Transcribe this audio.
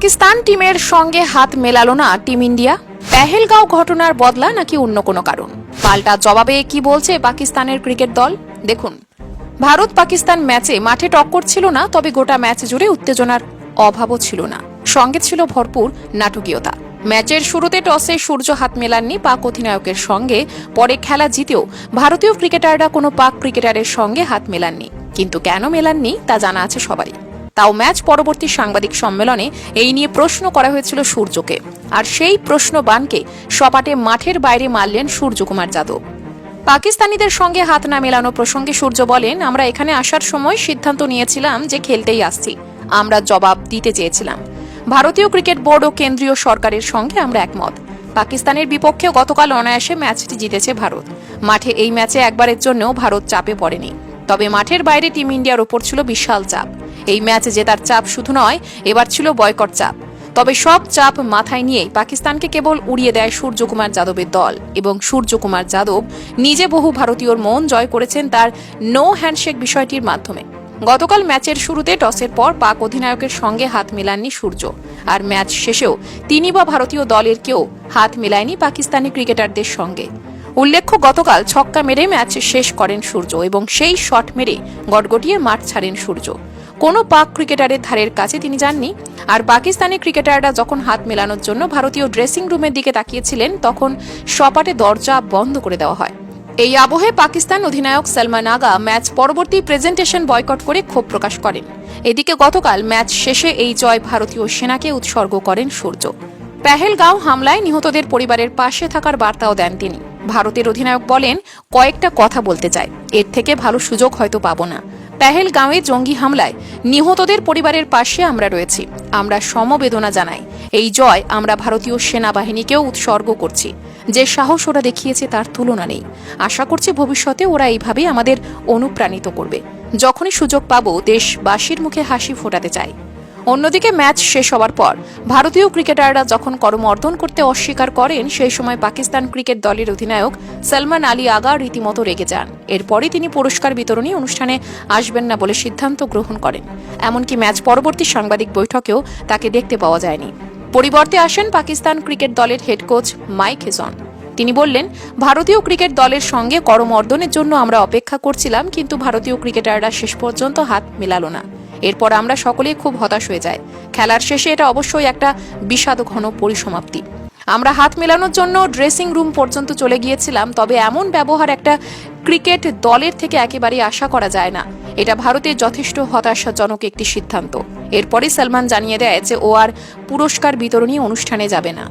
পাকিস্তান টিমের সঙ্গে হাত মেলালো না টিম ইন্ডিয়া। পেহেলগাঁও ঘটনার বদলা নাকি অন্য কোনো কারণ? পাল্টা জবাবে কি বলছে পাকিস্তানের ক্রিকেট দল? দেখুন, ভারত পাকিস্তান ম্যাচে মাঠে টক্কর ছিল না, তবে গোটা ম্যাচ জুড়ে উত্তেজনার অভাবও ছিল না। সঙ্গে ছিল ভরপুর নাটকীয়তা। ম্যাচের শুরুতে টসে সূর্য হাত মেলাননি পাক অধিনায়কের সঙ্গে, পরে খেলা জিতেও ভারতীয় ক্রিকেটাররা কোনো পাক ক্রিকেটারের সঙ্গে হাত মেলাননি। কিন্তু কেন মেলাননি তা জানা আছে সবারই। তাও ম্যাচ পরবর্তী সাংবাদিক সম্মেলনে এই নিয়ে প্রশ্ন করা হয়েছিল সূর্যকে। আর সেই প্রশ্ন বানকে সপাটে মাঠের বাইরে মারলেন সূর্যকুমার যাদব। পাকিস্তানিদের সঙ্গে হাত না মেলানো প্রসঙ্গে সূর্য বলেন, আমরা এখানে আসার সময় সিদ্ধান্ত নিয়েছিলাম যে খেলতেই আসছি। আমরা জবাব দিতে চেয়েছিলাম। ভারতীয় ক্রিকেট বোর্ড ও কেন্দ্রীয় সরকারের সঙ্গে আমরা একমত। পাকিস্তানের বিপক্ষে গতকাল অনায়াসে ম্যাচটি জিতেছে ভারত। মাঠে এই ম্যাচে একবারের জন্যও ভারত চাপে পড়েনি। তবে মাঠের বাইরে টিম ইন্ডিয়ার ওপর ছিল বিশাল চাপ। এই ম্যাচে জেতার চাপ শুধু নয়, এবার ছিল বয়কট চাপ। তবে সব চাপ মাথায় নিয়েই পাকিস্তানকে কেবল উড়িয়ে দেয় সূর্যকুমার যাদবের দল। এবং সূর্যকুমার যাদব নিজে বহু ভারতীয়র মন জয় করেছেন তার নো হ্যান্ডশেক বিষয়টির মাধ্যমে। গতকাল ম্যাচের শুরুতে টসের পর পাক অধিনায়কের সঙ্গে হাত মেলাননি সূর্য। আর ম্যাচ শেষেও তিনি বা ভারতীয় দলের কেউ হাত মেলায়নি পাকিস্তানি ক্রিকেটারদের সঙ্গে। উল্লেখ্য, গতকাল ছক্কা মেরে ম্যাচ শেষ করেন সূর্য এবং সেই শট মেরে গটগটিয়ে মাঠ ছাড়েন সূর্য। কোনো পাক ক্রিকেটারের ধারের কাছে তিনি যাননি। আর পাকিস্তানি ক্রিকেটাররা যখন হাত মেলানোর জন্য ভারতীয় ড্রেসিং রুমের দিকে তাকিয়েছিলেন, তখন সপাটে দরজা বন্ধ করে দেওয়া হয়। এই আবহে পাকিস্তান অধিনায়ক সালমান আগা ম্যাচ পরবর্তী প্রেজেন্টেশন বয়কট করে ক্ষোভ প্রকাশ করেন। এদিকে গতকাল ম্যাচ শেষে এই জয় ভারতীয় সেনাকে উৎসর্গ করেন সূর্য। পেহেলগাঁও হামলায় নিহতদের পরিবারের পাশে থাকার বার্তাও দেন তিনি। ভারতের অধিনায়ক বলেন, কয়েকটা কথা বলতে চাই। এর থেকে ভালো সুযোগ হয়তো পাবো না। পেহেলগাঁওয়ে জঙ্গি হামলায় নিহতদের পরিবারের পাশে আমরা রয়েছি। আমরা সমবেদনা জানাই। এই জয় আমরা ভারতীয় সেনাবাহিনীকেও উৎসর্গ করছি। যে সাহস ওরা দেখিয়েছে তার তুলনা নেই। আশা করছি ভবিষ্যতে ওরা এইভাবেই আমাদের অনুপ্রাণিত করবে। যখনই সুযোগ পাব, দেশবাসীর মুখে হাসি ফোটাতে চাই। অন্যদিকে ম্যাচ শেষ হওয়ার পর, ভারতীয় ক্রিকেটাররা যখন করমর্দন করতে অস্বীকার করেন, সেই সময় পাকিস্তান ক্রিকেট দলের অধিনায়ক সলমান আলী আগা রীতিমতো রেগে যান। এরপরই তিনি পুরস্কার বিতরণী অনুষ্ঠানে আসবেন না বলে সিদ্ধান্ত গ্রহণ করেন। এমনকি ম্যাচ পরবর্তী সাংবাদিক বৈঠকেও তাকে দেখতে পাওয়া যায়নি। পরিবর্তে আসেন পাকিস্তান ক্রিকেট দলের হেড কোচ মাইক হেজন। তিনি বললেন, ভারতীয় ক্রিকেট দলের সঙ্গে করমর্দনের জন্য আমরা অপেক্ষা করছিলাম, কিন্তু ভারতীয় ক্রিকেটাররা শেষ পর্যন্ত হাত মেলালো না। এরপর আমরা সকলেই খুব হতাশ হয়ে যাই। খেলার শেষে এটা অবশ্যই একটা বিষাদ ঘন পরিসমাপ্তি। আমরা হাত মেলানোর জন্য ড্রেসিং রুম পর্যন্ত চলে গিয়েছিলাম, তবে এমন ব্যবহার একটা ক্রিকেট দলের থেকে একেবারেই আশা করা যায় না। এটা ভারতের যথেষ্ট হতাশাজনক একটি সিদ্ধান্ত। এরপরই সালমান জানিয়ে দেয় যে ও আর পুরস্কার বিতরণী অনুষ্ঠানে যাবে না।